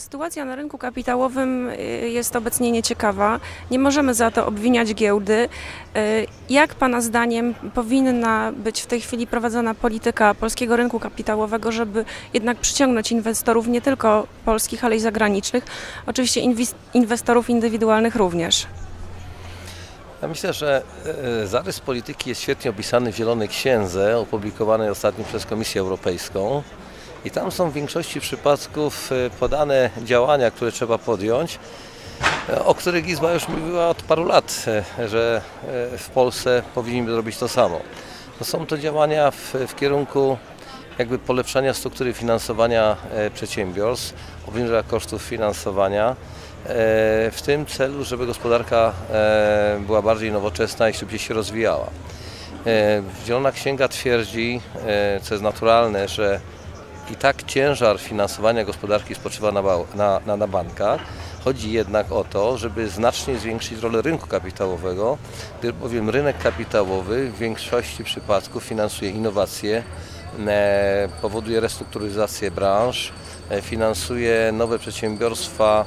Sytuacja na rynku kapitałowym y, jest obecnie nieciekawa. Nie możemy za to obwiniać giełdy. Y, Jak Pana zdaniem powinna być w tej chwili prowadzona polityka polskiego rynku kapitałowego, żeby jednak przyciągnąć inwestorów nie tylko polskich, ale i zagranicznych, oczywiście inwestorów indywidualnych również? Ja myślę, że e, zarys polityki jest świetnie opisany w Zielonej Księdze, opublikowanej ostatnio przez Komisję Europejską. I tam są w większości przypadków e, podane działania, które trzeba podjąć, e, o których Izba już mówiła od paru lat, e, że w Polsce powinniśmy robić to samo. No są to działania w, w kierunku jakby polepszania struktury finansowania przedsiębiorstw, obniżenia kosztów finansowania, w tym celu, żeby gospodarka była bardziej nowoczesna i szybciej się rozwijała. Zielona Księga twierdzi, co jest naturalne, że i tak ciężar finansowania gospodarki spoczywa na, na, na, na bankach. Chodzi jednak o to, żeby znacznie zwiększyć rolę rynku kapitałowego, gdyż bowiem rynek kapitałowy w większości przypadków finansuje innowacje, e, powoduje restrukturyzację branż, e, finansuje nowe przedsiębiorstwa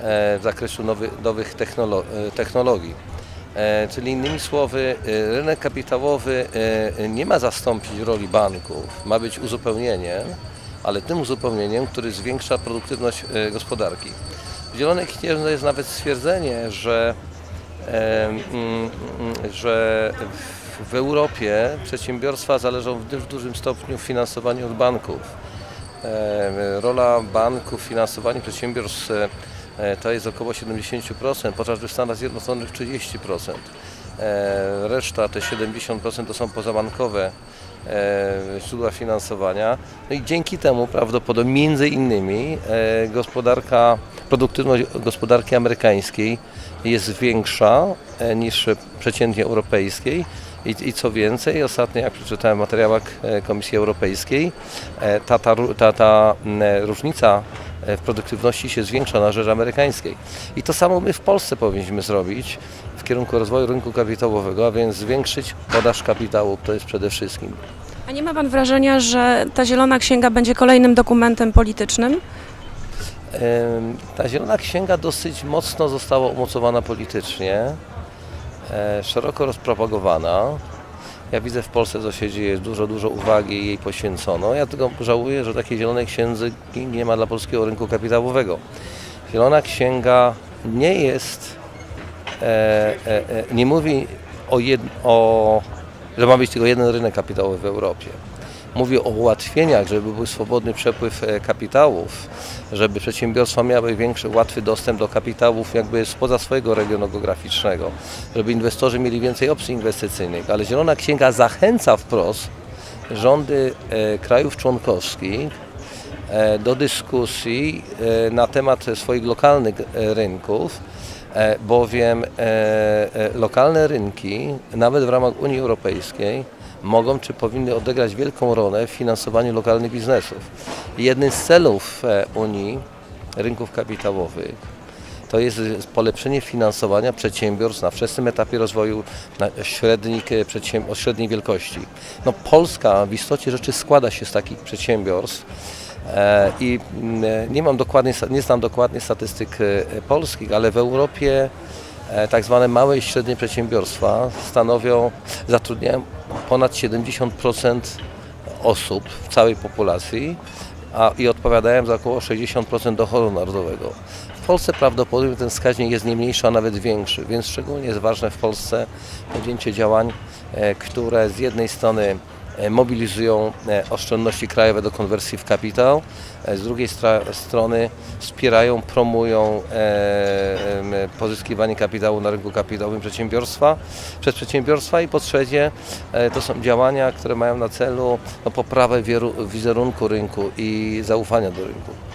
e, w zakresie nowy, nowych technolo- technologii. Czyli innymi słowy, rynek kapitałowy nie ma zastąpić roli banków, ma być uzupełnieniem, ale tym uzupełnieniem, który zwiększa produktywność e, gospodarki. W Zielonej Księdze jest nawet stwierdzenie, że, e, mm, mm, że w- Europie przedsiębiorstwa zależą w du- w dużym stopniu w finansowaniu od banków. E, Rola banków w finansowaniu przedsiębiorstw to jest około 70%, podczas gdy w Stanach Zjednoczonych 30%. E, Reszta, te 70% to są pozabankowe e, źródła finansowania. No i dzięki temu prawdopodobnie między innymi e, gospodarka, produktywność gospodarki amerykańskiej jest większa niż przeciętnie europejskiej. I, I co więcej, ostatnio jak przeczytałem w Komisji Europejskiej, ta, ta, ta, ta różnica w produktywności się zwiększa na rzecz amerykańskiej. I to samo my w Polsce powinniśmy zrobić kierunku rozwoju rynku kapitałowego, a więc zwiększyć podaż kapitału, to jest przede wszystkim. A nie ma Pan wrażenia, że ta Zielona Księga będzie kolejnym dokumentem politycznym? Ta zielona księga dosyć mocno została umocowana politycznie, e, szeroko rozpropagowana. Ja widzę w Polsce, co się dzieje, dużo, dużo uwagi jej poświęcono. Ja tylko żałuję, że takiej zielonej księdzy nie ma dla polskiego rynku kapitałowego. Zielona księga nie jest, nie mówi o, jed, o, że ma być tylko jeden rynek kapitałowy w Europie. Mówi o ułatwieniach, żeby był swobodny przepływ e, kapitałów, żeby przedsiębiorstwa miały większy, łatwy dostęp do kapitałów jakby spoza swojego regionu geograficznego, żeby inwestorzy mieli więcej opcji inwestycyjnych. Ale Zielona Księga zachęca wprost rządy e, krajów członkowskich e, do dyskusji e, na temat swoich lokalnych e, rynków, e, bowiem e, e, lokalne rynki, nawet w ramach Unii Europejskiej, mogą czy powinny odegrać wielką rolę w finansowaniu lokalnych biznesów. Jednym z celów e, Unii rynków kapitałowych to jest polepszenie finansowania przedsiębiorstw na wczesnym etapie rozwoju średnich, e, o średniej wielkości. No, Polska w istocie rzeczy składa się z takich przedsiębiorstw e, i mm, nie mam dokładnie, nie znam dokładnie statystyk e, polskich, ale w Europie e, tak zwane małe i średnie przedsiębiorstwa stanowią, zatrudniają ponad 70% osób w całej populacji a, i odpowiadają za około 60% dochodu narodowego. W Polsce prawdopodobnie ten wskaźnik jest nie mniejszy, a nawet większy, więc szczególnie jest ważne w Polsce podjęcie działań, e, które z jednej strony e, mobilizują e, oszczędności krajowe do konwersji w kapitał, e, z drugiej strony wspierają, promują e, pozyskiwanie kapitału na rynku kapitałowym przedsiębiorstwa, przez przedsiębiorstwa i po trzecie e, to są działania, które mają na celu no, poprawę wizerunku rynku i zaufania do rynku.